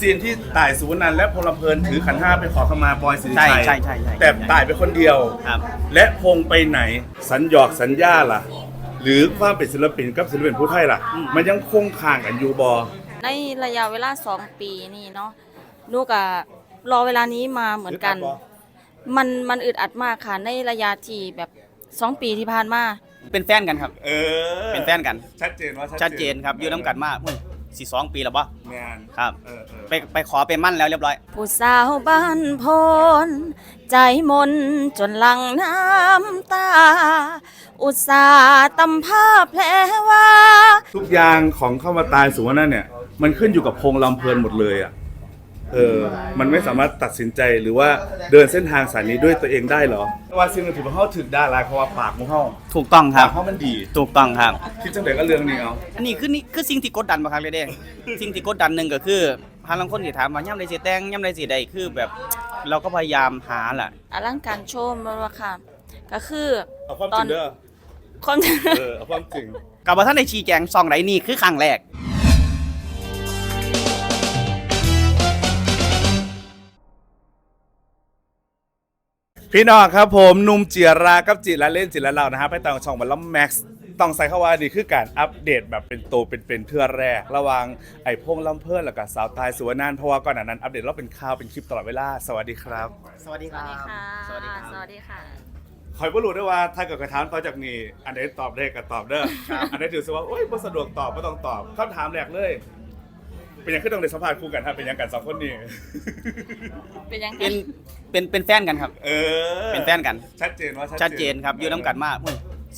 ซีนที่ตายสุวรรณันท์และพลเพลินถือขันห้าไปขอขมาบอยสิริใช่ชัยใช่ใช่ใช่แต่ตายไปคนเดียว ครับ และพงไปไหนสัญญอกสัญญาล่ะ หรือความเป็นศิลปินกับศิลปินผู้ไทยล่ะ มันยังคงค้างกันอยู่บอ ในระยะเวลา2ปีนี่เนาะลูกอะรอเวลานี้มาเหมือนกันมันมันอึดอัดมากค่ะ ในระยะที่แบบ2ปีที่ผ่านมา เป็นแฟนกันครับ เออเป็นแฟนกัน ชัดเจนว่าชัดเจนครับอยู่น้ำกันมาก สี่สองปีแล้วปะแมนครับ เออเออไปไปขอไปมั่นแล้วเรียบร้อย ผู้สาวบ้านโพนใจมนจนหลังน้ำตา อุตส่าห์ตำผ้าแผลว่า ทุกอย่างของเข้ามาตายสุวรรณันท์เนี่ย มันขึ้นอยู่กับพงลำเพลินหมดเลยอะ เออมันไม่สามารถตัดสินใจหรือว่าเดินเส้นทางสายนี้ด้วยตัวเองได้เหรอว่าสิ่งหนึ่งที่พวกเขาถึกได้หลายเพราะว่าปากของเขาถูกต้องคปารักบเขามันดีถูกต้องครับ คิดจังเด็กก็เรื่องนี้เอาอันนี้คือนี่คือสิ่งที่กดดันมาครับเลยเด้ สิ่งที่กดดันหนึ่งก็คือพาลังคนที่ถามว่าย่ำใดสิแต่งย่ำใดสิใดคือแบบเราก็พยายามหาแหละอลังการโชว์มันว่าค่ะ ก็คือเอาความจริงเด้อความ เออเอาความจริงกับว่าท่านในชี้แจงซองไหนนี่คือครั้งแรก พี่น้องครับผมหนุ่มเจียรากับจิระเล่นจิระเรานะฮะไปต่างช่องวันละแม็กซ์ต้องใส่เข้าว่านี่คือการอัปเดตแบบเป็นโตวเป็นเป็นเทื่อแรก ระหว่างไอ้พงลำเพิ่นแล้วก็สาวตายสุวรรณันท์เพราะว่าก่อนหน้านั้นอัปเดตเราเป็นข่าวเป็นคลิปตลอดเวลาสวัสดีครับสวัสดีสควัรัสบดีค่ะสวัสดีครับ สวัสดีค่ะ คอยบ่รู้ด้วยว่าถ้าเกิดกระถามเขาจากนี่อันไหนตอบได้ก็ตอบเด้ออันไหนถือซะว่าโอ๊ยบ่สะดวกตอบบ่ต้องตอบคำถามแรกเลย เป็นหยังขึ้นต้องได้สัมภาษณ์คู่กันครับเป็นหยังกันสองคนนี้เป็นยังไงเป็นเป็นเป็นแฟนกันครับ เออเป็นแฟนกัน ชัดเจนว่าชัดเจนครับอยู่น้ำกันมาก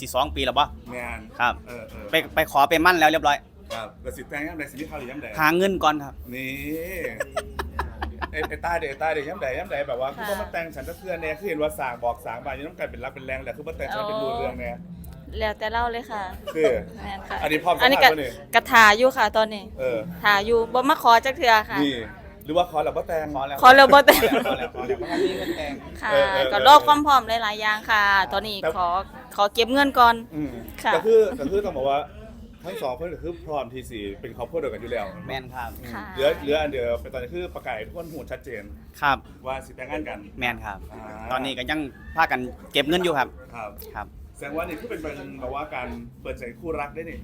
สี่สองปีแล้วปะแมนครับ เออเออไปไปขอไปมั่นแล้วเรียบร้อย ครับแต่สิแต่งยามใดสิมีข่าวหรือย้ำใดหาเงินก่อนครับ นี่ไอ้ไอ้ใต้เด็กใต้เด็กย้ำใดย้ำใดแบบว่าคือว่ามาแต่งฉันก็เพื่อนแน่คือเห็นว่าสางบอกสางบานยังต้องการเป็นรักเป็นแรงแหละคือมาแต่งฉันเป็นรูเรื่องแน่ แล้วแต่เล่าเลยค่ะคือ แม่นค่ะอันนี้พร้อมสัมภาษณ์อันนี้กะปะเนี่ย กระถาอยู่ค่ะตอนนี้เออ ถาอยู่บ่มาขอจักเทื่อค่ะ นี่ หรือว่าขอหลับว่าแต่งขอแล้วขอแล้วบ่แต่งขอแล้วขอแล้วเพราะว่ามีเงินแต่งค่ะ เออเออก็รอบความพร้อมหลายๆอย่างค่ะ ตอนนี้แต่ ขอขอเก็บเงินก่อน อืมค่ะก็คือก็คือต้องบอกว่าทั้งสองเพื่อนก็คือพร้อมทีสี่เป็นครอบครัวเดียวกันอยู่แล้วแมนครับ ค่ะเหลือเหลืออันเดียวเป็นตอนนี้คือประกาศให้ทุกคนหูชัดเจน ครับ ว่าสิแต่งงานกัน แมนครับ อ่า ตอนนี้ก็ยังพากันเก็บเงินอยู่ครับ ครับ ครับ แสดงว่านี่คือเป็นเป็นแบบว่าการเปิดใจคู่รักได้นี่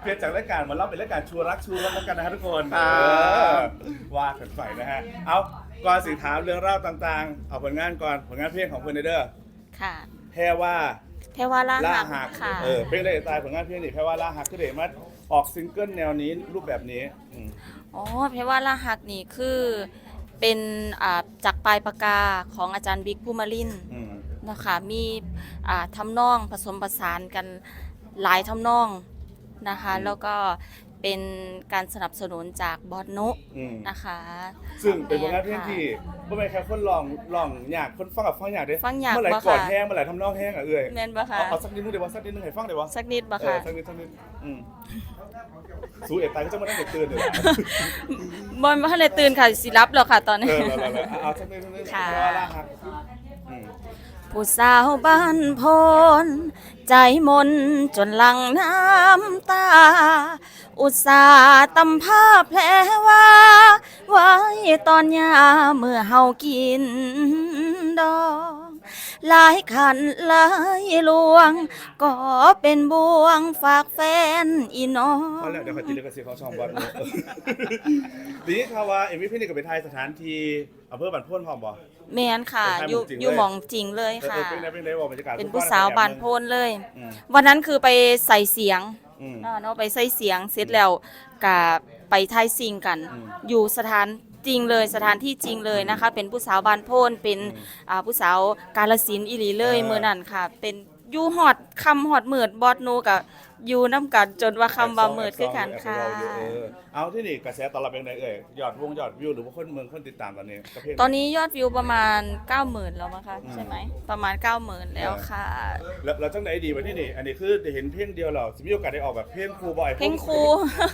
เปลี่ยนจากรายการมาเล่าเป็นรายการชูรักชูรักแล้วกันนะฮะทุกคนครับ เออว่ากันไปนะฮะ เอาก่อนสิถามเรื่องราวต่างๆ เอาผลงานก่อนผลงานเพลงของเพื่อนเด้อค่ะ แค่ว่า เทวาล่าล่าหักหักค่ะ เออเพลงได้ตายผลงานเพลงนี่แค่ว่าล่าหักคือเดมาออกซิงเกิลแนวนี้รูปแบบนี้อืมอ๋อเทวาล่าหักนี่คือเป็นอ่าจากปลายปากกาของอาจารย์บิ๊กภูมิลินทร์อืม นะคะมีอ่าทำนองผสมผสานกันหลายทำนองนะคะ แล้วก็เป็นการสนับสนุนจากบอสโนะอืมนะคะ ซึ่งเป็นผลงานเพลงที่ไม่เป็นแค่คนลองลองอยากคนฟังกับฟังอยากได้ฟังอยากเมื่อไหร่บ่ก่อนค่ะแห้งเมื่อไหร่ทำนองแห้งอะเอ้ยแม่นบ่คะเอาเอาสักนิดนึงเดี๋ยวว่าสักนิดนึงให้ฟังเดี๋ยวว่าสักนิดบ่เออค่ะสักนิดสักนิดอืมสู้เอ็ดตายก็จะมาได้เด็กตื่นเดี๋ยวนะบอลมาทันได้ตื่นค่ะสิรับแล้วค่ะตอนนี้ เออเอาเอาเอาเอาสักนิดสักนิดค่ะ เพราะว่าล่าหักอืม ผู้สาวบ้านโพนใจมนจนหลังน้ำตา อุตส่าห์ตำผ้าแผลว่า ไว้ตอนยาเมื่อเฮากินดองหลายขันหลายลวง ก็เป็นบ่วงฝากแฟนอีน้องเอาแล้วเดี๋ยวขอจีเรียกกระเสียของช่องบอลเลยทีนี้ข่าวว่าเอ็มวีพี่นี่กับไปไทยสถานที่อำเภอบันพ่นพร้อมบ่ แมนค่ะเป็นอยู่จริงเลย อยู่หมองจริงเลยเออค่ะ เออเป็นไงเป็นไงบอกบรรยากาศเป็นผู้สาวบานโพนเลย อืมวันนั้นคือไปใส่เสียงอืม เนาะเนาะไปใส่เสียงเสร็จแล้วกับไปทายซิงกัน อืมอยู่สถานจริงเลยสถานที่จริงเลยนะคะ เป็นผู้สาวบานโพนเป็นอ่าผู้สาวกาลสินธุ์อีหลีเลยเออเมื่อนั้นค่ะ เป็น อยู่ฮอดคำฮอดมืดบอดโนกับอยู่น้ำกันจนว่าคำว่ามืดคือกันค่ะแอบไปรออยู่เออเอาที่นี่กระแสตอบรับเป็นไงเอ่ยยอดวงยอดวิวหรือว่าคนเมืองคนติดตามตอนนี้กับเพลงตอนนี้ยอดวิวประมาณ 90,000 แล้วมั้งคะอืมใช่ไหมประมาณ 90,000 แล้วค่ะแล้วแล้วจังไหนดีวะที่นี่ อันนี้คือได้เห็นเพลงเดียวเราสิมีโอกาสได้ออกแบบเพลงครูบ่อยเพลงครู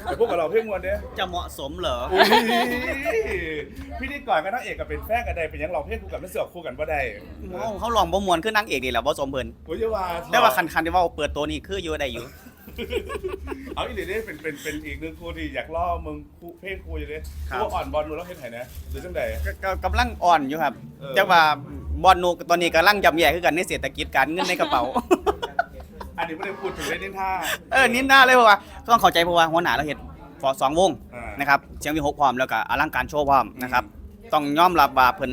แต่พวกกับเราเพลงมวนเนี้ยจะเหมาะสมเหรออุ้ยพี่นี่ก่อนกับนางเอกกับเป็นแฟนกันได้เป็นหยังเราเพลงคู่กันไม่เสือกคู่กันบ่ได้เขาเขาลองบ่มวนขึ้นนางเอกนี่แหละบ่สมเพิ่นโอ้ยอย่าว่าแต่ว่าคันคันที่ว่าเปิดตัวนี่คืออยู่ได้อยู่ เอาอีหลีนี่เป็นเป็นเป็นอีกหนึ่งครูที่อยากล่อมึงครูเพศครูอยู่เลยครับว่าอ่อนบอลนูแล้วเห็นไหนนะหรือจังใด ก็ก็กำลังอ่อนอยู่ครับเออจังว่าบอลโนตอนนี้กำลังย่ำแย่คือกันในเศรษฐกิจการเงินในกระเป๋า อันนี้ไม่ได้พูดถึงเล่นนินท่า เออนินหน้าเลยเพราะว่าต้องเข้าใจเพราะว่าหัวหน้าเราเห็นฟอสองวงอ่านนะครับเสียงวิหกพร้อมแล้วก็อลังการโชว์พร้อมนะครับ ต้องยอมรับว่าเพิ่น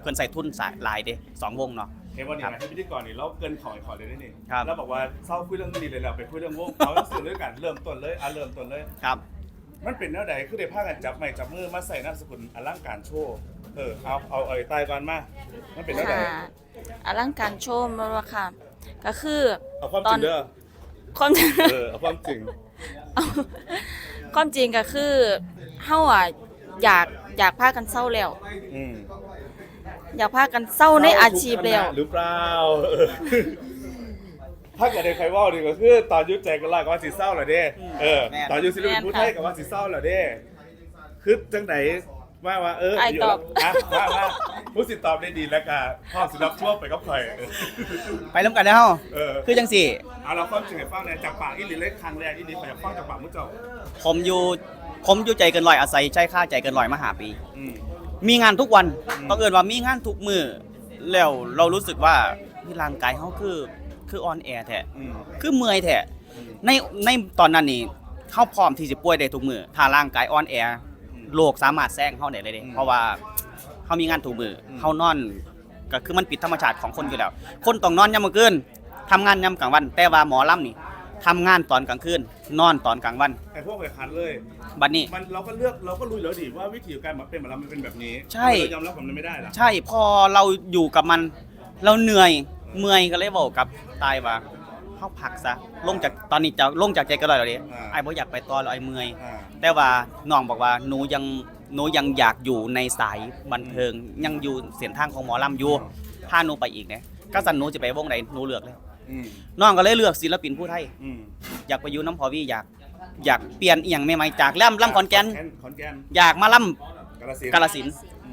เพิ่นใส่ทุนสายหลายเด้สองวงเนาะ เห็นว่านี่นะที่พิธีกรนี่เราเกินขอยขอเลยได้นี่ครับ แล้วบอกว่าเศร้าคุยเรื่องนี้เลยเราไปคุยเรื่องวงเขาต้องสื่อเรื่องกันเริ่มต้นเลยอะเริ่มต้นเลย ครับ มันเป็นแนวใดคือได้พากันจับไม้จับมือมาใส่นามสกุลอลังการโชว์เออเอาเอาเอาไอ้ใต้ก่อนมา มันเป็นแนวใดค่ะอลังการโชว์มาว่าค่ะ ก็คือเอาความตจอรินงเด้อความ เออเอาความจริง ความจริงก็คือเฮาอะอยากอยากพากันเศร้าแล้ว อืม อยากพากันเศร้าในอาชีพแล้วหรือเปล่าเออถ้าเกิดในใครว่าดีก็คือตอนยุดใจกันลายก็ว่าสิเศร้าเหรอเด้เออแม่นตอนยุดศิลปินผู้ไทยก็ว่าสิเศร้าเหรอเด้คือจังไหนว่าว่าเออไอ้ตอบยู่แล้วอะว่าว่าผู้สิตอบได้ดีแล้วก็พ่อสิรับช่วงไปกับข่อยเออไปร่วมกันแล้วเออคือจังสี่เอาเราความจริงให้ฟังเนี่ยจากปากอีหลีเล็กครั้งแรกอีหลีไปฟังจากปากมุ้เจ้าผมอยู่ผมอยู่ใจเกินร้อยอาศัยใช้ค่าใจเกินร้อยมาหาปีอื มมีงานทุกวันอืมบังเอิญว่ามีงานทุกมือแล้วเรารู้สึกว่าที่ร่างกายเขาคือคือออนแอร์แท้อืมคือเมื่อยแท้ในในตอนนั้นนี่เขาพร้อมที่จะป่วยได้ทุกมือถ้าร่างกายออนแอร์โรคสามารถแซงเขาได้เลยเด้อืมเพราะว่าเขามีงานทุกมืออมเขานอนก็คือมันปิดธรรมชาติของคนอยู่แล้ว คนต้องนอนยามมื้อคืนทำงานยามกลางวัน แต่ว่าหมอลำนี่ ทำงานตอนกลางคืนนอนตอนกลางวันไอ้พวกไปคันเลย บัดนี้ มันเราก็เลือกเราก็รู้อยู่แล้วดิว่าวิธีการมาเป็นหมาลำมันเป็นแบบนี้ใช่ เรายอมรับผมไม่ได้หรอใช่พอเราอยู่กับมัน เราเหนื่อยเมื่อยก็เลยบอกกับตายว่าเข้าพักซะลงจากตอนนี้จะลงจากใจก็เลยแล้วดิไอ้บ่อยากไปต่อแล้วไอ้เมื่อย อ่าแต่ว่าน้องบอกว่าหนูยังหนูยังอยากอยู่ในสายบันเทิง ยังอยู่เส้นทางของหมอลำอยู่ถ้าหนูไปอีกเนี่ยก็สันหนูจะไปวงไหนหนูเลือกเลย อืมน้องก็เลยเลือกศิลปินผู้ไทย อืมอยากไปอยู่น้ำพอวี่อยาก อยากเปลี่ยนเอียงใหม่ๆจากล่ำล่ำขอนแก่นขอนแก่นอยากมาล่กาฬสินำกาลสินธุ์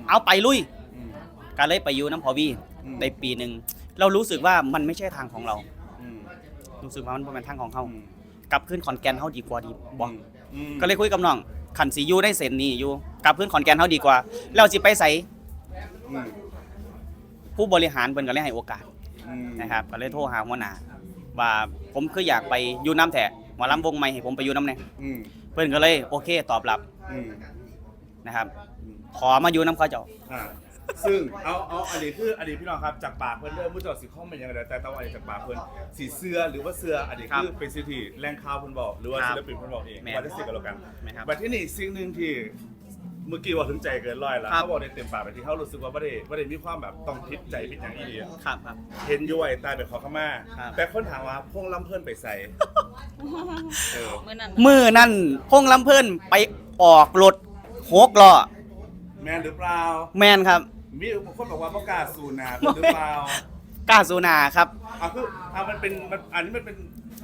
เอาไปลุยอืมก็เลยไปอยู่น้ำพอวี่อืมในปีหนึ่งเรารู้สึกว่ามันไม่ใช่ทางของเรา อืมรู้สึกว่ามันเป็นทางของเขาอืมกลับขึ้นขอนแก่นเขาดีกว่าดีบอกอืมก็เลยคุยกับน้องขันสีอยู่ได้เส้นนี้อยู่กลับขึ้นขอนแก่นเขาดีกว่าเราสิไปใส่อืมผู้บริหารเพิ่นก็เลยให้โอกาสอืม นะครับก็เลยโทรหาหัวหน้าว่าผมคืออยากไปอยู่น้ำแท้หมอลำวงใหม่ให้ผมไปอยู่น้ำแน่อืมเพิ่นก็เลยโอเคตอบรับอืมนะครับอืมขอมาอยู่น้ำเขาเจ้า อ่าซึ่งเอาเอาอันนี้คืออันนี้พี่น้องครับจากปากเพิ่นเริ่มมุ้เจ้าสิข้องเป็นยังไงแต่แต่ว่าอันนี้จากปากเพิ่นสีเสื้อหรือว่าเสื้ออันนี้ครับคือเป็นสิ่งที่แรงข่าวเพิ่นบอกหรือว่าครับศิลปินเพิ่นบอกเองแม่นว่าได้สิกันแล้วกันนะครับ บัดที่นี่สิ่งหนึ่งที่ เมื่อกี้ว่าถึงใจเกินร้อยแล้วครับ เขาบอกในเต็มปากไปที่เขารู้สึกว่าไม่ได้ไม่ได้มีความแบบต้องพิดใจพิดอย่างอีเดียครับครับ เห็นย้วยตายไปขอขมา ครับ แต่คนถามว่าพวงลำเพิ่นไปใส่เออเมื่อนั้นมือนั่นพงลำเพิ่นไปออกรถหกล้อแม่นหรือเปล่า แมนครับมีคนบอกว่าประกล้าศสูนาเพิ่นหรือเปล่า กล้าสูนาครับ อะคืออะมันเป็นมันอันนี้มันเป็น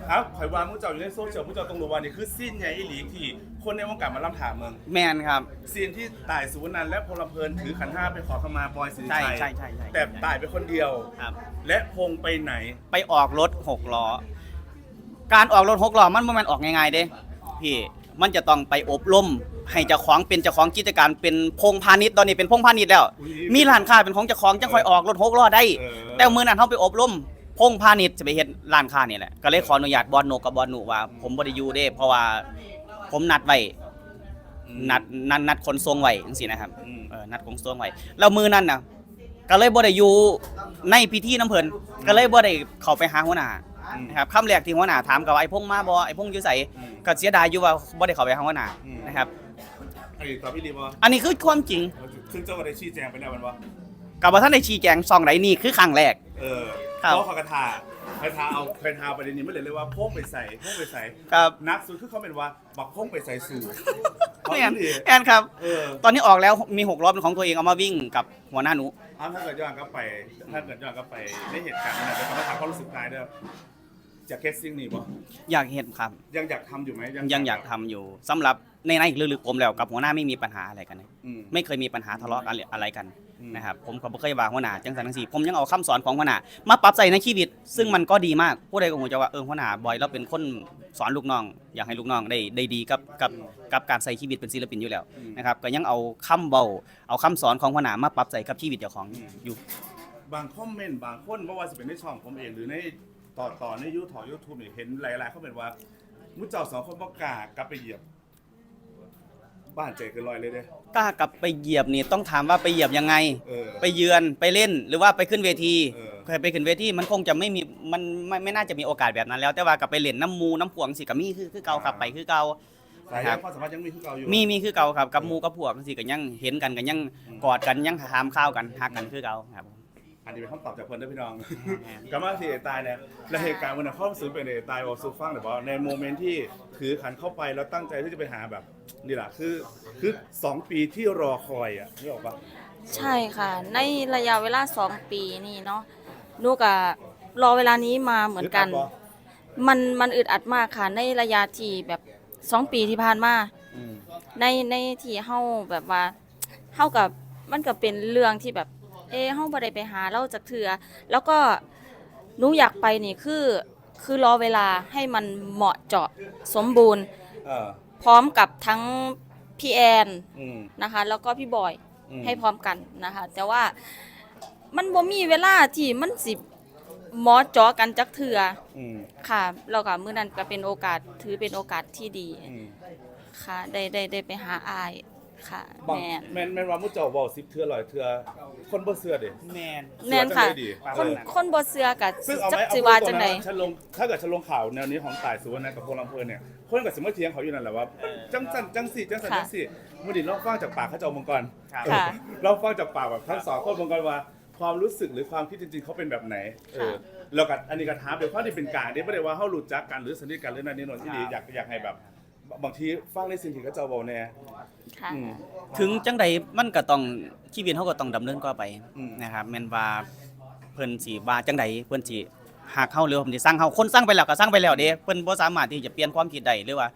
ครับข่อยวางมุ้เจ้าอยู่ในโซเชียลมุ้เจ้าต้องรู้ว่านี่คือซีนใหญ่อีหลีที่ คนในวงการมาล่ำถามเมืองแมนครับ ซีนที่ตายสูนันท์และพลเพลินถือขันห้าไปขอขมาบอยสิริใช่ชัยใช่ใช่ใช่ แต่ตายไปคนเดียว ครับ และพงไปไหน ไปออกรถหกล้อ การออกรถหกล้อมันบ่แม่นออกง่ายๆเด้พี่มันจะต้องไปอบรมให้เจ้าของเป็นเจ้าของกิจการเป็นพงพาณิชย์ตอนนี้เป็นพงพาณิชย์แล้ว อุ๊ยมีร้านค้าเป็นของเจ้าของจังค่อยออกรถหกล้อได้ เออ แต่มื้อนั้นเฮาไปอบรม พงพาณิชย์จะไปเฮ็ดร้านค้านี่แหละก็เลยขออนุญาตบอสโนกับบอสหนูว่า ผมบ่ได้อยู่เด้ เพราะว่าผมนัดไว้นัดนัดนัดคนทรงไว้จังซี่นะครับอืมเออนัดของทรงไว้แล้วมือนั้นน่ะ ก็เลยบ่ได้อยู่ในพิธีน้ำเพิ่นก็เลยบ่ได้เข้าไปหาหัวหน้าอืม นะครับคำแรกที่หัวหน้าถามกับว่าไอ้พงมาบ่ไอ้พงอยู่ไสอืม ก็เสียดายอยู่ว่าบ่ได้เข้าไปหาหัวหน้าอืม นะครับอันนี้ตอบพี่รีบออันนี้คือความจริงซึ่งเจ้าก็ได้ชี้แจงไปแล้วมันว่ากับว่าท่านได้ชี้แจงซองไหนนี่คือครั้งแรก เออ ครับเพราะเขากระทาคาทาเอาคาทาประเด็นนี้ไม่เลยเลยว่าพงไปใส่พงไปใส่ครับนักสุดคือเขาเป็นว่าบักพงไปใส่สู่แอนเอาดิแอนครับ เออตอนนี้ออกแล้วมีหกรอบเป็นของตัวเองเอามาวิ่งกับหัวหน้าหนูเอาถ้าเกิดย้อนกลับไป ถ้าเกิดย้อนกลับไปในเหตุการณ์นั้นจะต้องมาถามความรู้สึกนายเด้อ จะเคสซิ่งนี่บ่อยากเห็นครับ ยังอยากทำอยู่ไหมยังอยากทำอยู่สำหรับในในอีกลึกๆผมแล้วกับหัวหน้าไม่มีปัญหาอะไรกันนะอืม ไม่เคยมีปัญหาทะเลาะกันอะไรกันอืม นะครับผมก็บ่เคยว่าหัวหน้าจังสันจังซี่ผมยังเอาคำสอนของหัวหน้ามาปรับใส่ในชีวิต ซึ่งมันก็ดีมากผู้ใดก็คงจะว่าเออหัวหน้าบอยเราเป็นคนสอนลูกน้อง อยากให้ลูกน้องได้ได้ดีกับกับกับการใส่ชีวิตเป็นศิลปินอยู่แล้วอืม นะครับก็ยังเอาคำเบาเอาคำสอนของหัวหน้ามาปรับใส่กับชีวิตเจ้าของอยู่ บางคอมเมนต์บางคนบ่ว่าจะเป็นในช่องผมเองหรือใน ต่อต่อในยูทูบยูทูบนี่เห็นหลาย ๆ เขาเป็นว่ามุจเจ้าสองคนบ่กล้ากลับไปเหยียบ บ้านใจเกินร้อยเลยเด้กล้ากลับไปเหยียบนี่ต้องถามว่าไปเหยียบยังไง เออ ไปเยือนไปเล่นหรือว่าไปขึ้นเวทีเออ เคยไปขึ้นเวทีมันคงจะไม่มีมันไม่ไม่น่าจะมีโอกาสแบบนั้นแล้ว แต่ว่ากลับไปเล่นน้ำมูน้ำพวงสิกับมีคือคือเก่าครับไปคือเก่า สายครัยับ งความสามารถยังมีคือเก่าอยู่ มีมีคือเก่าครับกับหมูกับพวกสิก็ยังเห็นกันกันยังกอดกันยังถามข้าวกันฮักกันคือเก่าครับผม อันนี้เป็นคำตอบจากเพิ่นเด้อพี่น้องแม่นกลับมาที่เอตายเนี่ยและเหตุการณ์วันนั้นเข้าซื้อเป็นเอตายบอกซูฟังหรือว่าในโมเมนต์ที่ถือขันเข้าไปแล้วตั้งใจที่จะไปหาแบบนี่แหละคือคือสองปีที่รอคอยอะนี่ออกปะใช่ค่ะ ในระยะเวลาสองปีนี่เนาะหนูก็รอเวลานี้มาเหมือนกันดดบ่มันมันอึดอัดมากค่ะ ในระยะที่แบบสองปีที่ผ่านมาอืมในในที่เฮาแบบว่าเฮากับมันก็เป็นเรื่องที่แบบ เออเฮาบ่ได้ไปหาเราจากเถือแล้วก็หนูอยากไปนี่คือคือรอเวลาให้มันเหมาะเจาะสมบูรณ์ เออ พร้อมกับทั้งพี่แอนอืม นะคะ แล้วก็พี่บอยอืม ให้พร้อมกันนะคะ แต่ว่ามันบ่มีเวลาที่มันสิเหมาะเจาะกันจักเถืออืมค่ะแล้วก็มื้อนั้นก็เป็นโอกาสถือเป็นโอกาสที่ดี อืม ค่ะได้ได้ได้ไปหาอาย ค่ะบางแม่นแม่นแม่นว่ามุจเจ้าบอกสิบเทื่อลอยเทื่อคนบ่เชื่อเด้แมน แม่นค่ะเชื่อจังได้ดีคนคนบ่เชื่อก็ซึ่งเอาจัไหมกเอาสิพูดว่าตรจังงนั้ได๋นฉันลงถ้าเกิดฉันลงข่าวแนวนี้ของต่ายสุวรรณกับพงษ์ลำเพลินเนี่ยคนกับสมมติเทียงเขาอยู่นั่นแหละว่าจังสันจังสี่จังสันจังสี่มื่อดีเราฟังจากปากเขาเจ้ามังกรครับค่ะเราฟังจากปากแบบทั้งสองคนมังกรว่า ความรู้สึกหรือความคิดจริงๆเขาเป็นแบบไหนเออแล้วก็อันนี้ก็ถามเดี๋ยวความที่เป็นกลางเดี๋ยวไม่ได้ว่าเขาหลุดจากกันหรือสนิทกันหรือนั่นนี่โนนที่ดีอยากอยากให้แบบ บางทีฟังในสิ่งที่เขาเจ้าบอกแน่ค่ะ อืม ถึงจังใดมันก็ต้องชีวิตเขาก็ต้องดำเนินต่อไปอืม นะครับแม่นว่าเพิ่นสิว่าจังใดเพิ่นสิหักเฮาหรือว่าเพิ่นสิสร้างเฮาคนสร้างไปแล้วก็สร้างไปแล้วเด้เพิ่นบ่สามารถที่จะเปลี่ยนความคิดได้หรือว่า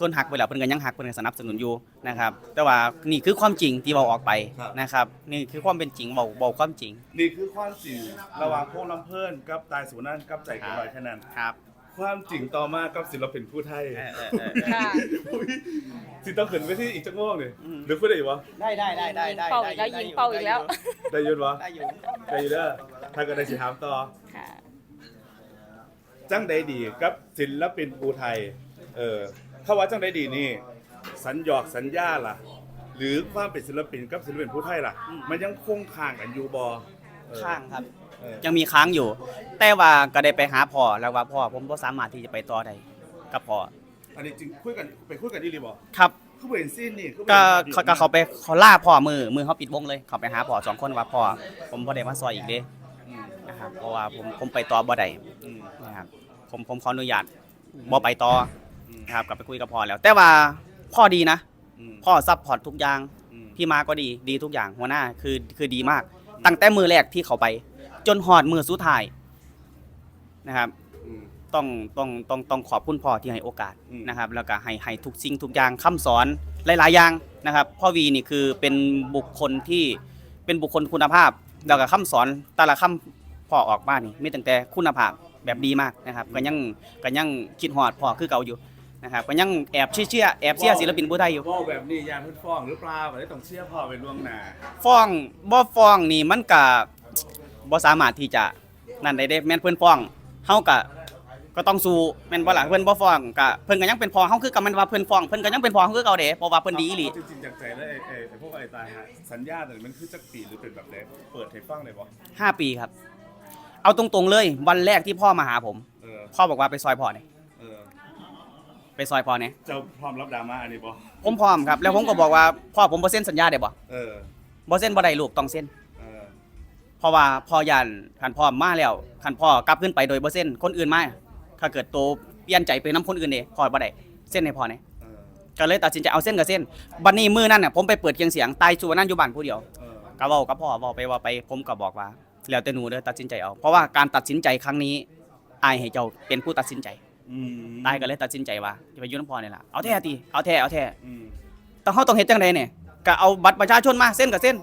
คนหักไปแล้วเพิ่นก็ยังหักเพิ่นก็สนับสนุนอยู่นะครับ แต่ว่านี่คือความจริงที่เว้าออกไปนะครับ นี่คือความเป็นจริงเว้าเว้าความจริงนี่คือความจริงระหว่างพงษ์ลำเพลินกับตายสุวรรณกับใจเกันลอยแค่นั้น ครับ ความจริงต่อมากับศิลปินผู้ไทยเออเออเออค่ะ อุ๊ยสิต้องขึ้นไปที่อีกจังโมงนี่อืม หรือพูดได้อีกวะได้ได้ได้ได้ได้เป่าอีกแล้วยิงเป่าอีกแล้ว ได้ยุนวะได้อยู่ได้อยูเด้อถ้าเกิดได้สิถามต่อ ค่ะ จังใดดีกับศิลปินภูไทย เออถ้าว่าจังใดดีนี่ สัญญอกสัญญาล่ะ หรือความเป็นศิลปินกับศิลปินภูไทยล่ะ มันยังคงค้างกันอยู่บ่เออข้างครับเออ ยังมีค้างอยู่ แต่ว่าก็ได้ไปหาพ่อแล้วว่าพ่อผมบ่สามารถที่จะไปต่อได้กับพ่ออันนี้จริงคุยกันไปคุยกันดีหรือบ่ครับคือบ่เห็นซีนนี่คือบ่ก็ห็นเขาก็เขาไปเขาล่าพ่อมือมือเขาปิดวงเลย เขาไปหาพ่อสองคนว่าพ่อผมบ่ได้มาซอยอีกเด้อืมนะครับเพราะว่าผมผมไปต่อบ่ได้อืมนะครับผมผมขออนุญาตบ่ไปต่ออืมนะครับกลับไปคุยกับพ่อแล้ว แต่ว่าพ่อดีนะอืมพ่อซัพพอร์ตทุกอย่างอืมพี่มาก็ดีดีทุกอย่างหัวหน้าคือคือดีมาก ตั้งแต่มือแรกที่เขาไป จนหอดมือสุดท้ายนะครับ อืม ต้องต้องต้องต้องขอบคุณพ่อที่ให้โอกาสอืม นะครับ แล้วก็ให้ให้ทุกสิ่งทุกอย่างคำสอนหลาย ๆ อย่างนะครับ พ่อวีนี่คือเป็นบุคคลที่เป็นบุคคลคุณภาพ แล้วก็คำสอนแต่ละคำพ่อออกมานี่มีตั้งแต่คุณภาพแบบดีมากนะครับก็ยังก็ยังคิดฮอดพ่อคือเก่าอยู่นะครับก็ยังแอบเชื่อๆแอบเชื่อศิลปินผู้ไทยอยู่ ว่าแบบนี้ยามเพิ่นฟ้องหรือเปล่าบ่ได้ต้องเชื่อพ่อเป็นล่วงหน้า ฟ้องบ่ฟ้องนี่มันก็ บ่สามารถที่จะนั่นได้เด้แม่นเพิ่นฟ้องเฮาก็ก็ต้องสู้แม่นบ่ล่ะเพิ่นบ่ฟ้องก็เพิ่นก็ยังเป็นพ่อเฮาคือกับมันว่าเพิ่นฟ้องเพิ่นก็ยังเป็นพ่อเฮาคือเก่าเด้เพราะว่าเพิ่นดีอีหลีจริงๆจากใจแล้วไอ้ไอ้ไอ้พวกไอ้ตายฮะสัญญาตัวนี้มันคือจักปีหรือเป็นแบบไหนเปิดให้ฟังเลยบ่ห้าปีครับ เอาตรงๆเลยวันแรกที่พ่อมาหาผม เออพ่อบอกว่าไปซอยพ่อนี่เออไปซอยพ่อนี่เจ้าพร้อมรับดราม่าอันนี้บ่ผมพร้อมครับ แล้วผมก็บอกว่าพ่อผมบ่เซ็นสัญญาได้บ่เออบ่เซ็นบ่ได้ลูกต้องเซ็น เออเพราะว่าพ่อยันคันพ่อมาแล้วคันพ่อกลับขึ้นไปโดยบ่เซ็นคนอื่นมาถ้าเกิดโตเปลี่ยนใจไปนํคนอื่นเด้พ่อบ่ได้เซ็นให้พ่อนี่เออก็เลยตัดสินใจเอาเส้นกับเส้นบัดนี้มือนั่นน่ะผมไปเปิดเคียงเสียงตายสู่นั่นอยู่บ้านผู้เดียวเออก็เว้ากับพ่อเว้าไปเว้าไปผมก็บอกว่า แล้วแต่หนูเด้อตัดสินใจเอาเพราะว่าการตัดสินใจครั้งนี้อายให้เจ้าเป็นผู้ตัดสินใจอืมตายก็เลยตัดสินใจว่าจะไปอยุ่น้ำพอนี่ล่ะเอาแท้ติเอาแท้เอาแท้อืมต้องเฮาต้องเฮ็ดจังไดเนี่ยก็เอาบัตรประชาชนมาเส้นกับเส้น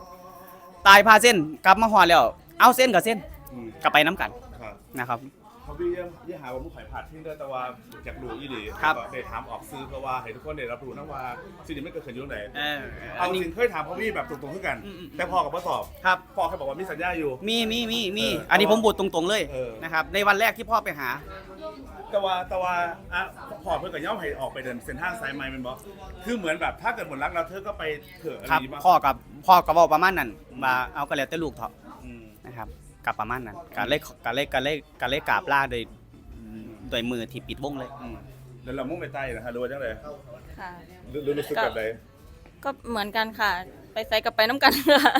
ตายพาเส้นกลับมาฮอดแล้ว เอาเส้นกับเส้นอืมก็ไปน้ำกันครับนะครับเขา พี่ยังยังหาว่ามุกข่อยผัดทิ้งด้วยแต่ว่าอยากรู้อีหลีครับก็ได้ถามออกซื้อเพราะว่าให้ทุกคนได้รับรู้นะว่าสิ่งนี้ไม่เกิดขึ้นอยู่ตรงไหนเออเอาอันจนี้ริงเคยถามพ่อพี่แบบตรงๆขึ้นกัน อืมอืมแต่พ่อกับพ่อตอบครับ พ่อแค่บอกว่ามีสัญญาอยู่ มีมีมีมีเอออัอันนี้ผมพูดตรงๆเลยเออ นะครับ ในวันแรกที่พ่อไปหา แต่ว่าแต่ว่าอะพ่อเพื่อนกับย่อมให้ออกไปเดินเส้นทางสายไหมเป็นบอคือเหมือนแบบถ้าเกิดหมดรักเราเธอก็ไปเถอะอะไรครับ อย่างงี้ป่ะพ่อกับพ่อก็เว้าประมาณนั้นว่าเอาก็แล้วแต่ลูกเถอะอืมนะครับ กับประมาณนั้นก็เลยก็เลยก็เลยก็เลยกราบลาโดยโดยมือที่ปิดวงเลยอืมแล้วเรามุ่งไปใต้นะฮะรู้ว่าจังเลยค่ะ รู้รู้สึกแบบไหนก็เหมือนกันค่ะ ไปใส่กับไปน้ำกันค่ะ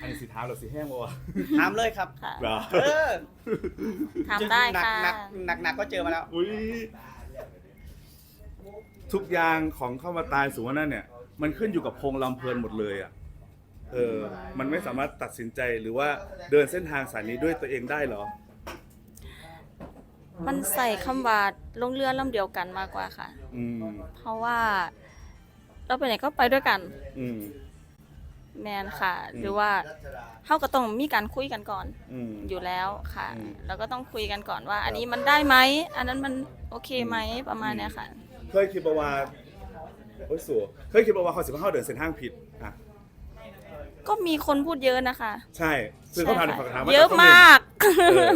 อันนี้สีเท้าเราสีแห้งบ่วะถามเลยครับค่ะเหรอเออถามได้หนักค่ะ หนักหนักหนักก็เจอมาแล้ว อุ้ยทุกอย่างของเข้ามาตายสูงนั่นเนี่ย มันขึ้นอยู่กับพงลำเพลินหมดเลยอะ เออมันไม่สามารถตัดสินใจหรือว่าเดินเส้นทางสายนี้ด้วยตัวเองได้เหรอ มันใส่คำว่าลงเรือลำเดียวกันมากกว่าค่ะ อืมเพราะว่า เราไปไหนก็ไปด้วยกันอืม แมนค่ะ อืม หรือว่าเขาก็ต้องมีการคุยกันก่อนอืม อยู่แล้วค่ะ อืม แล้วก็ต้องคุยกันก่อนว่า อันนี้มันได้ไหมอันนั้นมันโอเคไหมประมาณเนี้ยค่ะ เคยคิดประว่าโอ้ยสัวเคยคิดประว่าเขาสิบห้าเดินเส้นทางผิดอะ ก็มีคนพูดเยอะนะคะ ใช่ซึ่งเขาถามใช่ฝากถามค่ะว่าเยอะมาก เออ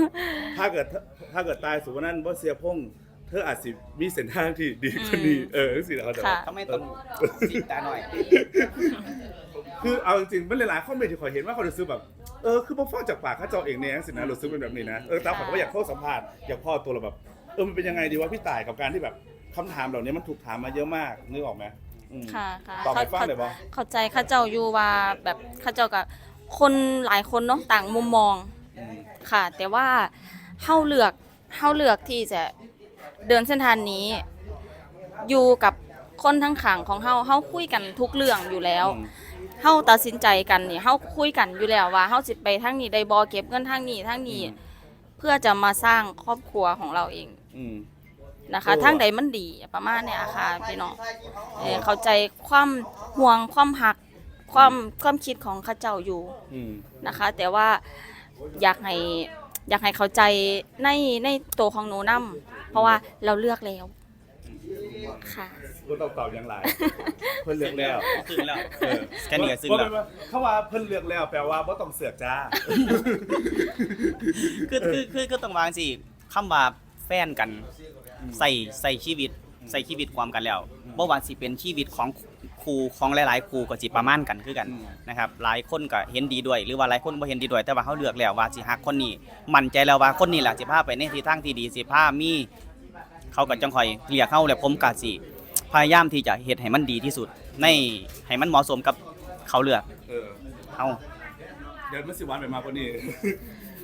ถ้าเกิดถ้าเกิดตายสูงกว่านั้นว่าเสียพงษ์เธออาจสิมีเส้นทางที่ดีกว่านี้อืมเออสิเขาใจค่ะ ทำไมต้องสิตาหน่อย คือเอาจริงๆมันหลายๆข้อมูลที่ขอยเห็นว่าเขารู้สึกแบบเออคือพอฟังจากปากเข้าเจ้าเองเนี่ยสินะรู้สึกเป็นแบบนี้นะเออตามผมก็อยากเข้าสัมภาษณ์อยากพ่อตัวเราแบบเออมันเป็นยังไงดีว่าพี่ต่ายกับการที่แบบคำถามเหล่านี้มันถูกถามมาเยอะมากนึกออกไหม อืมค่ะค่ะตอบให้ฟังหน่อยบ่เข้าใจเข้าเจ้าอยู่ว่าแบบเข้าเจ้ากับคนหลายคนเนาะต่างมุมมองอืมค่ะ แต่ว่าเฮาเลือกเฮาเลือกที่จะเดินเส้นทางนี้ อยู่กับคนทั้งขังของเฮาเฮาคุยกันทุกเรื่องอยู่แล้ว อืม เฮาตัดสินใจกันนี่เฮาคุยกันอยู่แล้วว่าเฮาสิไปทางนี้ได้บ่เก็บเงินทางนี้ทางนี้เพื่อจะมาสร้างครอบครัวของเราเอง อืม นะคะโอ้ทางใดมันดีประมาณเนี้ยค่ะพี่น้องเอ่อเข้าใจความห่วงความหักความความคิดของเข้าเจ้าอยู่อืมนะคะ แต่ว่าอยากให้อยากให้เข้าใจในในตัวของหนูนํเพราะว่าเราเลือกแล้วค่ะก็ต้องตอบอย่างไรเพิ่นเลือกแล้วซึ้งแล้วเออแค่นี้ก็ซึ้งบ่แล้วเป็นว่าเขาว่าเพิ่นเลือกแล้วแปลว่าบ่ต้องเสือกจ้า คือคือคือคือต้องวางสิคำว่าแฟนกันอืม ใส่ใส่ชีวิตใส่ชีวิตความกันแล้วบ่ว่าสิเป็นชีวิตของครูของหลาย ๆ ครูก็สิประมาณกันคือกันอืมนะครับหลายคนก็เห็นดีด้วย หรือว่าหลายคนบ่เห็นดีด้วยแต่ว่าเขาเลือกแล้วว่าสิฮักคนนี้มั่นใจแล้วว่าคนนี้แหละสิพาไปในทิศทางที่ดีสิพามีเขาก็จังคอยเรียกเขาแล้วผมก็สิพยายามที่จะเฮ็ดให้มันดีที่สุด ในให้มันเหมาะสมกับเขาเลือกเออเฮาเดี๋ยวมันสิหวานไปมากกว่านี้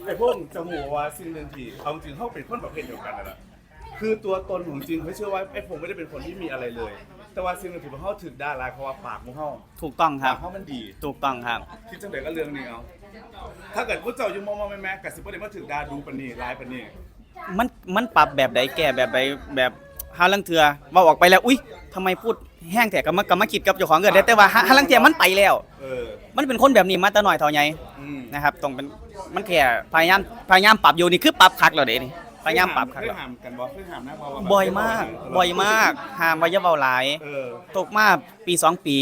ไอ้พวกจะหูว่าสิ่งหนึ่งที่เอาจริงเขาเป็นคนประเภทเดียวกันนั่นแหละ คือตัวตนของจริงเขาเชื่อว่าไอ้ผมไม่ได้เป็นคนที่มีอะไรเลย แต่ว่าสิ่งหนึ่งที่เขาถึกได้หลายเพราะว่าปากของเขาถูกต้องคปารักบ เขามันดี ถูกต้องครับ คิดจังไดก็เรื่องนี้เอา ถ้าเกิดพวกเจ้าอยู่มองมองแม่แม่กับสิบประเด็นมาถึกดาดูปานนี้ร้ายปานนี้มันมันปรับแบบใดแก้แบบใดแบบหาลังเทือเว่าออกไปแล้วอุ้ยทำไมพูดแห้งแท้ก็มาก็มาคิดกับเจ้าของเกิดได้แต่ว่าหาหาลังเทือมันไปแล้ว เออ มันเป็นคนแบบนี้มาแต่น้อยเท่าใหญ่อืมนะครับตรงเป็นมันแค่พยายามพยายามปรับอยู่นี่คือปรับคักแล้วเด้นี่ พยายามปรับคักเคยแล้วหามกันบ่เคยหามนะเพราะว่าบ่อยมาก บ่อยมากห้ามว่าอย่าเว้าหลาย เออ ตกมาปีสองปี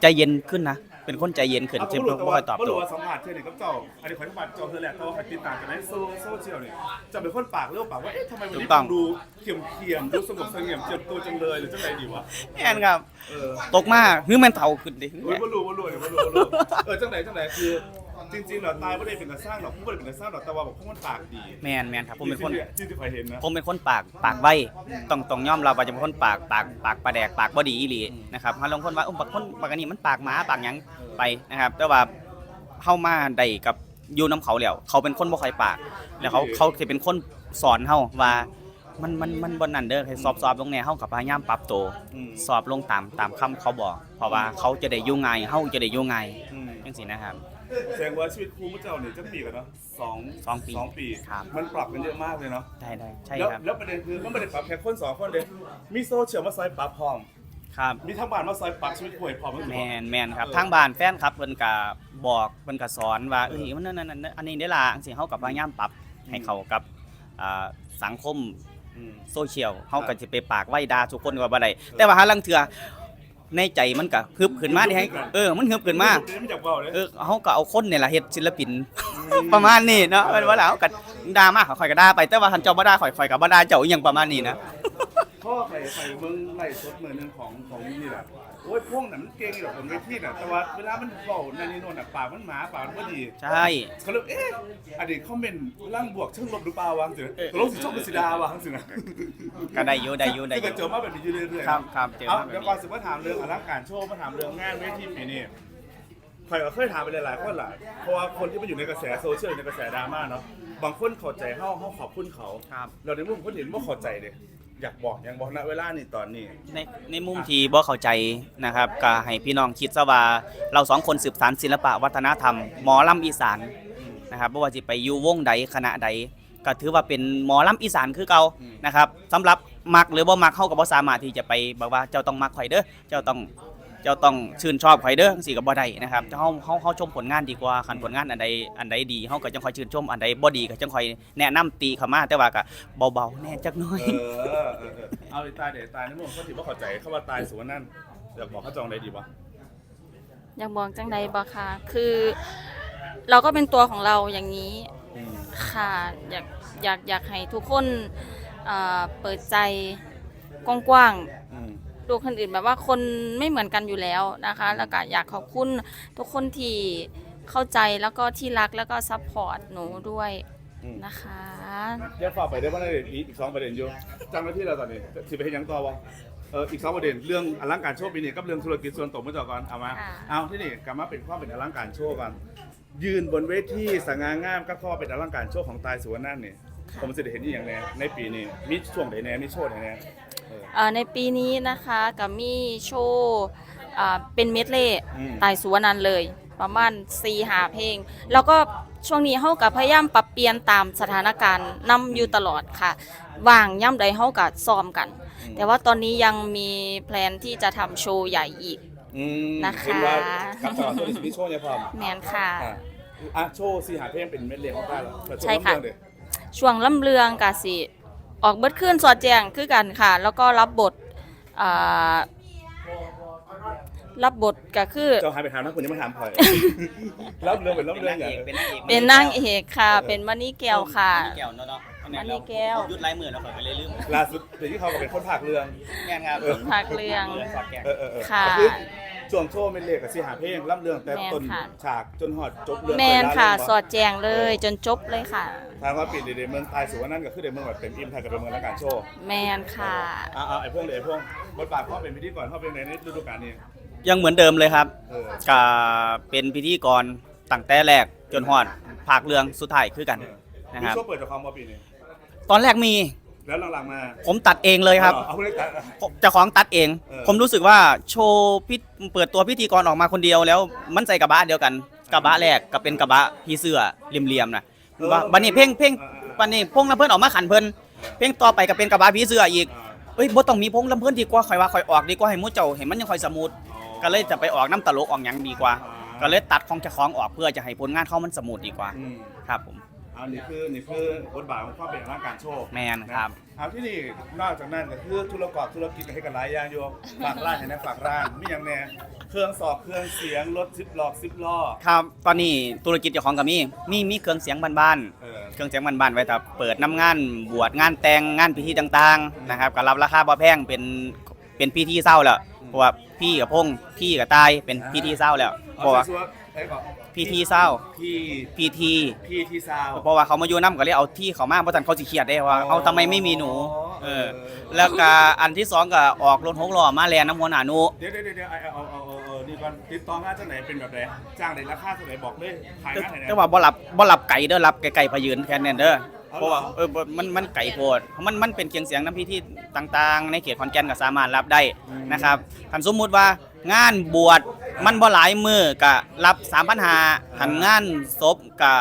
ใจเย็นขึ้นนะ เป็นคนใจเย็นขึ้นเอาที่เขาบ่รู้แต่ค่ว่าอยตอบเขาโต้ รู้ว่าสัมผัสเชื่อนี่กับเจ้าอันนี้ขอสัมผัสเจ้าเธอแหละเพราะว่าใครติดตามกันในโซโซเชียลเนี่ยจะเป็นคนปากเลือกปากว่าเอ๊ะทำไมวันนี้ดูเขียมเขียมดูสงบเสงี่ยมเจ็บตัวจังเลยหรือจังไรดีวะแม่นครับ เออตกมาคือมันเท่าขึ้นดิ โอ้ยบ่รู้บ่รู้เนี่ยบ่รู้บ่รู้เออจังไหนจังไหนคือ จริงๆเราตายไม่ได้เป็นการสร้างหรอกผู้ไม่ได้เป็นการสร้างหรอกแต่ว่าบอกพวกมันปากดีแม่นแม่นครับผมเป็นคน ที่ที่เคยเห็นนะผมเป็นคนปากปากไวต้องต้องยอมรับว่าจะเป็นคนปากปากปากปลาแดกปากบ่ดีอีหลีนะครับถ้าลางคนว่าอุ้มปากคนปากอันนี้มันปากหมาปากหยังไปนะครับ แต่ว่าเข้ามาได้กับอยู่น้ำเขาแล้วเขาเป็นคนบ่ค่อยปาก แล้วเขาเขาสิเป็นคนสอนเฮาว่ามันมันมันบ่นั่นเด้อให้สอบสอบลงแน่เฮากับพยายามปรับตัวอืมสอบลงตามตามคำเขาบอก เพราะว่าเขาจะได้อยู่ง่ายเฮาจะได้อยู่ง่ายอืม จังซี่นะครับ แสดงว่าชีวิตครูมุเจ้าเนี่ยจะปีกันเนาะสองสองปีสองปี ครับ มันปรับกันเยอะมากเลยเนาะ ได้ได้ใช่แล้วครับ แล้วประเด็นคือมันไม่ได้ปรับแค่คนสองคนเลยมีโซเชียลมาซอยปรับพร้อม ครับ มีทั้งบ้านมาซอยปรับชีวิตครูให้พร้อมทั้งแมหมด นแมนครับเออทางบ้านแฟนครับเพิ่นก็บอกเพิ่นก็สอนว่าเอ้ยมันนั่นนั่นนั่นอันนี้ได้อล่ะจังซี่เฮาก็พยายามปรับให้เข้ากับอ่าสังคมอืม โซเชียลเฮาก็สิไปปากไว้ด่าทุกคนก็บ่ได้แต่ว่าหาลังเทื่อ ในใจมันก็ฮึบขึ้นมานี่ให้เออมันฮึบขึ้นมาเดี๋ยวไม่จับเบาเลยเออเฮาก็เอาคนนี่ล่ะเฮ็ดศิลปิน ประมาณนี้เนาะเวลาเฮาก็ด่ามาข่อยก็ด่าไปแต่ว่าคันเจ้าบ่ด่าข่อยข่อยก็บ่ด่าเจ้าอีหยังประมาณนี้นะพ่อไปไปเมืองไล่สดเมืองหนึงของของนี่แหละ โอ้ยพวกนั้นมันเก่งอยู่หรอกบนเวทีน่ะแต่ว่าเวลามันเบานั่นนี่โน่นน่ะปากมันหมาปากมันบ่ดีใช่ เขาเลยเอ๊ะอดีตคอมเมนต์ร่างบวกเชิงลบหรือเปล่าวะสิตกลงสิชอบหรือสิดาวะสินะก็ได้อยู่ได้อยู่ได้อคืยู่เจอมาแบบนี้อยู่เรื่อยๆ ครับครับเจอเอามาแบบเดี๋ยวนี้ก่อนสิมาถามเรื่องอลังการโชว์มาถามเรื่องงานเวทีปีนี้ใครก็เคยถามไปหลายๆคนหลายเพราะว่าคนที่มาอยู่ในกระแสโซเชียลในกระแสดราม่าเนาะบางคนเข้าใจเฮาเฮาขอบคุณเขา ครับ เราในมุมคนอื่นบ่เข้าใจเลย อยากบอกอย่างบอกณเวลานี่ตอนนี้ ในในมุมที่บ่เข้าใจนะครับก็ให้พี่น้องคิดซะว่าเราสองคนสืบสานศิลปะวัฒนธรรมหมอลำอีสานนะครับบ่ว่าสิไปอยู่วงใดคณะใดก็ถือว่าเป็นหมอลำอีสานคือเก่าอืม นะครับสำหรับมักหรือบ่มักเข้าก็บ่สามารถที่จะไปบอกว่าเจ้าต้องมักข่อยเด้อเจ้าต้อง เจ้าต้องชื่นชอบข่อยเด้อจังซี่ก็บ่ได้นะครับเฮาเฮาเฮาชมผลงานดีกว่าคันผลงานอันใดอันใดดีเฮาก็จังค่อยชื่นชมอันใดบ่ดีก็จังค่อยแนะนำตีเข้ามาแต่ว่าก็เบาๆแน่จักหน่อย เออเออเออเอาไอ้ตายเดี๋ยวตายในมุมคนที่บ่เข้าใจเขาว่าตายสวนนั่นอยากบอกเขาจองได้ดีบ่อยากบอกจังใดบ่ค่ะ คือ เราก็เป็นตัวของเราอย่างนี้อืมค่ะ อยากอยากอยากให้ทุกคนเอ่อเปิดใจกว้างอืมๆ ดูคนอื่นแบบว่าคนไม่เหมือนกันอยู่แล้วนะคะ แล้วก็อยากขอบคุณทุกคนที่เข้าใจแล้วก็ที่รักแล้วก็ซัพพอร์ตหนูด้วยอืมนะคะเดี๋ยวฝากไปได้ว่าในอีกสองประเด็นอยู่จังหน้าที่เราตอนนี้สิไปเห็นยังต่อวะเอออีกสองประเด็นเรื่องอลังการโชว์ปีนี้กับเรื่องธุรกิจส่วนตัวเมื่อก่อนเอามาค่ะเอาที่นี่กลับมาเป็นความเป็นอลังการโชว์กัน ยืนบนเวทีสง่างามก็ข้อเป็นอลังการโชว์ของตายสุวรรณนั่นนี่ผมจะได้เห็นอย่างแน่ในปีนี้มีช่วงไหนแน่มีโชว์ไหนแน่ เออเอ่อในปีนี้นะคะกับมีโชว์อ่าเป็นเมดเล่อืม ตายสุวรรณันท์เลย ประมาณ4หาเพลง แล้วก็ช่วงนี้เฮากับพยายามปรับเปลี่ยนตามสถานการณ์นำอยู่ตลอดค่ะว่างย่ำใดเฮากับซ้อมกัน แต่ว่าตอนนี้ยังมีแพลนที่จะทำโชว์ใหญ่อีก อืมนะคะเห็นว่ากับตลอดตัวนี้มีโชว์เนี่ยพร้อมแมนค่ะ อะอะโชว์สี่หาเพลงเป็นเม็ดเลียของป้าแล้วแต่โชว์ใช่ค่ะ เรื่องเดียวช่วงล่ำเลืองกะสิ ออกเบิดขึ้นสอดแจงคือกันค่ะ แล้วก็รับบทอ่ารับบทก็คือ เจ้าหายไปถามนะคุณยังไม่ถามพลอย รับเรื่องเป็นรับเป็นเรื่อนางงอย่างเอกเป็นนางเอกเป็นนางเอกค่ะ เป็นมณีแก้วค่ะ มณีแก้วเนาะเนาะมณีแก้วยุดไล่มือแล้วข่อยก็เลยลืมล่าสุดเดี๋ยวที่เขาก็เป็นคนภาคเรื่อง แม่นครับภาคเรื่องสอดแกงเออเออเออค่ะ ก็คือ ช่วงโชว์เป็นเลขกับสี่หาเพลงรับเรื่องแต่แม่นต้นค่ะ ฉากจนหอดจบเรื่องแมนค่ะเปิดสร้าอดแจงเลยจนจบเลยค่ะ ทางว่าปิดเดยวเมืองตายสุวรรณนั่นก็คือเดยวเมืองแบบเต็มอิ่มไทยกับเดยวเมืองและการโชว์แมนค่ะ อ่าไอ้พวกเดี๋ยวไอ้พวกบทบาทเขาเป็นพิธีกรเขาเป็นในในฤดูกาลนี้ยังเหมือนเดิมเลยครับเออก็เป็นพิธีกรตั้งแต่แรกจนฮอดภาคเรื่องสุดท้ายคือกันนะมีครับ โชว์เปิดจากความว่าปีนี้ตอนแรกมี แล้วหลังๆมาผมตัดเองเลยครับ เอาเลยตัด ผมเจ้าของตัดเอง เออ ผมรู้สึกว่าโชว์พิเปิดตัวพิธีกรออกมาคนเดียวแล้วมันใส่กระบะเดียวกันกระบะแรกก็เป็นกระบะพี่เสื้อเหลี่ยมๆนะว่าบันนี้เพ่งเพ่งบันนี้พงลำเพิ่นออกมาขันเพิ่นเพ่งต่อไปก็เป็นกระบะพี่เสื้ออีกอ่าเอ้ยบ่ต้องมีพงลำเพิ่นดีกว่าข่อยว่าข่อยออกดีกว่าให้หมู่เจ้าเห็นมันยังค่อยสมูทอ๋อก็เลยจะไปออกน้ำตลกออกหยังดีกว่าอ่า ก็เลยตัดของเจ้าของออกเพื่อจะให้ผลงานเขามันสมูทดีกว่าอืมครับผม อันนี้คือนี่คือบทบาทของความเป็นร่างการโชว์แมนครับเอาที่นี่นอกจากนั้นก็คือธุรกอบธุรกิจก็ให้กันหลายอย่างอยู่ฝากร้านเห็นไหมฝากร้านมีอย่างแน่เครื่องสอบเครื่องเสียงรถซิปหลอกซิปล้อครับ ตอนนี้ธุรกิจเจ้าของก็มีมีมีเครื่องเสียงบ้านเออ ๆเครื่องเสียงบ้านๆไว้แต่เปิดน้ำงานบวชงานแต่งงานพิธีต่างๆนะครับก็รับราคาบ่แพงเป็นเป็นพิธีเศร้าแล้วเพราะว่าพี่กับพงพี่กับตายเป็นพิธีเศร้าแล้วเพเอาราะว่าชัวร์ ๆไอ้ก่อนพิธีเศร้าพี่พิธีพี่ที่ซาวเพราะว่าเขามาอยู่น้ำก็เลยเอาที่เขามาเพราะท่านเขาสิเครียดได้ว่าเอาทำไมไม่มีหนูเออแล้วก็อันที่สองก็ออกรถหกล้อมาแลน้ำหัวหน้าหนูเดี๋ยวเดี๋ยวเดี๋ยวเอาเอาเอาเอาเอานี่ก่อนติดต่องานจากไหนเป็นแบบไหนจ้างในราคาเท่าไหร่บอกเลยขายงานไหนแต่ว่าบ่รับบ่รับไก่เด้อรับไก่ๆพะยืนแค่นั้นเด้อเอาเหรอเพราะว่าเออบ่มันมันไก่โพดเพราะมันมันเป็นเคียงเสียงน้ำพิธีต่างๆ ในเขตขอนแก่นก็สามารถรับได้นะครับคันสมมุติว่างานบวช มันบ่หลายมือก็รับ3,500หันงานศพก็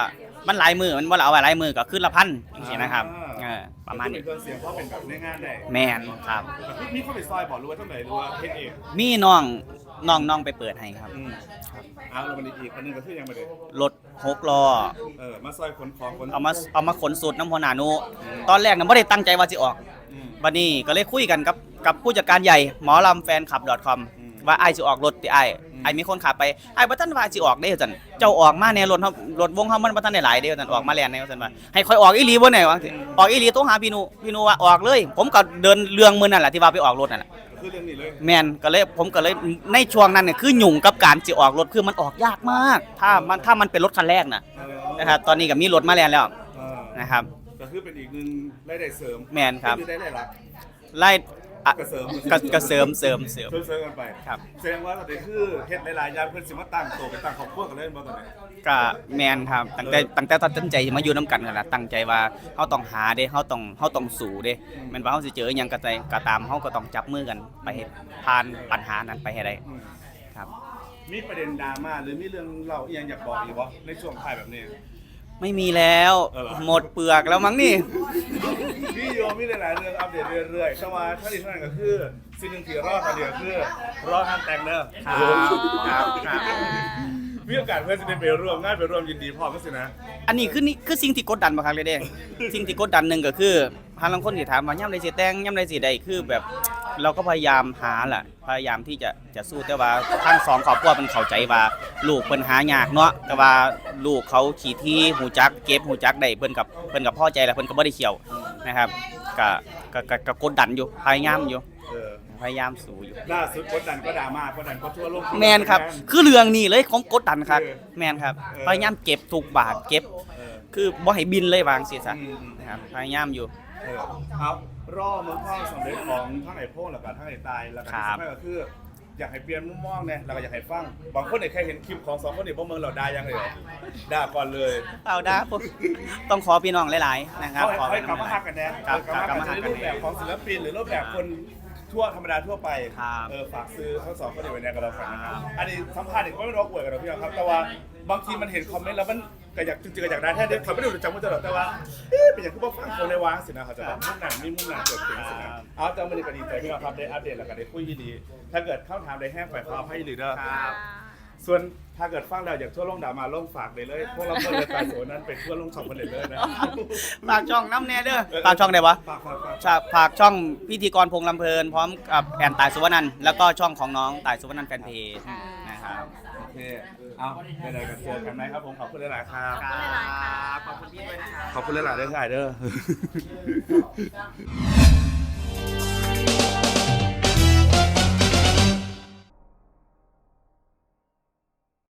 มันหลายมือมันบ่เอาไว้หลายมือก็คือละพันจังซี่นะครับเออประมาณนี้เครื่องเสียงเพราะเป็นแบบในงานได้แม่นครับแต่พี่เข้าไปซอยบอกรู้ว่าเท่าไหร่รู้ว่าเพชรเองมีน้องน้องน้องไปเปิดให้ครับอืมเอาแล้วมันอีกอันหนึงก็คือยังไม่ได้รถหกล้อเออมาซอยขนของขนเอามาเอามาขนสูตรน้ำหัวหนานุตอนแรกน่ะไม่ได้ตั้งใจว่าจะออกอืมบัดนี้ก็เลยคุยกันกับกับผู้จัดการใหญ่หมอลำแฟนคลับ .com อืมว่าไอ้ายสิออกรถติไอ้ายอืม ไอ้ายมีคนขับไปไอ้ายบ่ทันว่าสิออกได้จันเจ้าออกมาแน่รถเฮารถวงเฮามันบ่ทันได้หลายเด้จันออกมาแล่นแน่จันว่าให้ค่อยออกอีหลีบ่แน่ว่าสิออกอีหลีโทรหาพี่หนูพี่หนูว่าออกเลย ผมก็เดินเรื่องมื้อนั่นแหละที่ว่าไปออกรถนั่นแหละคือเรื่องนี้เลยแม่นก็เลยผมก็เลยในช่วงนั้นเนี่ยคือหยุ่งกับการสิออกรถคือมันออกยากมาก ถ้ามันถ้ามันเป็นรถคันแรกน่ะเออนะครับตอนนี้ก็มีรถมาแล่นแล้วเออนะครับก็คือเป็นอีกหนึ่งรายได้เสริมแมนครับอได้รายรับไล่ อะก็เสริมก็ก็เสริมเสริมเสริมเสริม เสริมกันไปครับ แสดงว่าตอนนี้คือเฮ็ดหลายๆอย่างเพิ่นสิมาตั้งโตเป็นตั้งครอบครัวกันเลยบ่ตอนนี้ก็แมนครับตั้งแต่ตั้งแต่ตัดสินใจมาอยู่น้ำกันกันละตั้งใจว่าเฮาต้องหาเด้เฮาต้องเฮาต้องสู้เด้แม่นว่าเฮาสิเจอหยังก็ใจก็ตามเฮาก็ต้องจับมือกันไปให้ผ่านปัญหานั้นไปให้ได้อืมครับ มีประเด็นดราม่าหรือมีเรื่องเล่าอีหยังอยากบอกอีกบ่ในช่วงท้ายแบบนี้ ไม่มีแล้ว เออเหรอ หมดเปลือกแล้วมั้งนี่มีโยมีหลายๆเรื่องอัปเดตเรื่อยๆแต่ว่าถ้าดีเท่านั้นก็คือสิ่งหนึ่งที่รอดตอนเดียวคือรอห้ามแต่งเด้อครับครับครับมีโอกาสเพื่อนจะได้ไปร่วมงานไปร่วมยินดีพร้อมกันสินะอันนี้คือนี่คือสิ่งที่กดดันบ่ครับเลยเด้ สิ่งที่กดดันหนึ่งก็คือหาลังคนที่ถามว่าย่ำใดสิแต่งย่ำใดสิใดคือแบบ เราก็พยายามหาแหละ พยายามที่จะจะสู้แต่ว่าทั้งสองครอบครัวมันเข้าใจว่าลูกเพิ่นหายากเนาะแต่ว่าลูกเขาขี่ที่หูจักเก็บหูจักได้เพิ่นกับเพิ่นกับพ่อใจแล้วเพิ่นก็บ่ได้เขียวนะครับก็ก็ก็ก็กดดันอยู่พยายามอยู่เออพยายามสู้อยู่ ล่าสุดกดดันก็ดราม่ากดดันก็ทั่วโลก แมนครับ คือเรื่องนี้เลยของกดดันครับ เออแมนครับ เออ พยายามเก็บทุกบาทเก็บ เออคือบ่ให้บินเลยวางสิซะอืมอืมนะครับพยายามอยู่ เออครับ รอมือพ่อสำเร็จของทั้งไอ้โพ่งแล้วก็ทั้งไอ้ตายแล้วก็ครัที่บสำคัญก็คือ อยากให้เปลี่ยนมุมมองเนี่ยแล้วก็อยากให้ฟังบางคนเนี่ยแค่เห็นคลิปของสองคนนี่พวกเมืองเราด่ายังเลยเหรอด่าก่อนเลยเอาด้าผมต้องขอพี่น้องหลาย ๆ นะครับเขาให้ขอเขาให้กลับมาหักกันนะครับเออกลับมาหักกันกลับมาหักกันในรูปแบบของศิลปินหรือรูปแบบคนทั่วธรรมดาทั่วไปครับเออฝากซื้อทั้งสองคนเดี๋ยวไว้ในกันเรากันนะครับ อันนี้สัมภาษณ์เนี่ยก็ไม่รู้ว่าป่วยกันหรอกพี่น้องครับ แต่ว่าบางทีมันเห็นคอมเมนต์แล้วมัน ก็อยากจริงๆก็อยากได้แท้เด็กเขาไม่ได้รู้จักมันตลอดแต่ว่าเอ๊ะเป็นอย่างที่ว่าฟังคนในวางสินะเขาจะแบบมุ่งหนังมีมุ่งหนังเกิดขึ้นสินะเอาแต่ไม่ได้ก็ดีใจพี่น้องครับได้อัปเดตแล้วก็ได้คุยดีๆถ้าเกิดเข้าถามได้แห้งฝ่ายความให้หรือเด้อครับส่วนถ้าเกิดฟังแล้วอยากทั่วลงด่ามาลงฝากเลยเลยพวกเราเพื่อนเลยตายโสนั้นเป็นทั่วลงช่องคนเด็ดเลยนะฝากช่องน้ำแน่เด้อฝากช่องไหนวะฝากฝากฝากฝากฝากช่องพิธีกรพงษ์ลำเพลินพร้อมกับแอนตายสุวรรณันท์แล้วก็ช่องของน้องตายสุวรรณันท์แฟนเพจนะครับโอ เค เอาไปเลยกันเจอกันไหมครับผมขอบคุณหลายๆครับครับขอบคุณพี่ด้วยนะครับ ขอบคุณหลายๆด้วยค่ะเด้อ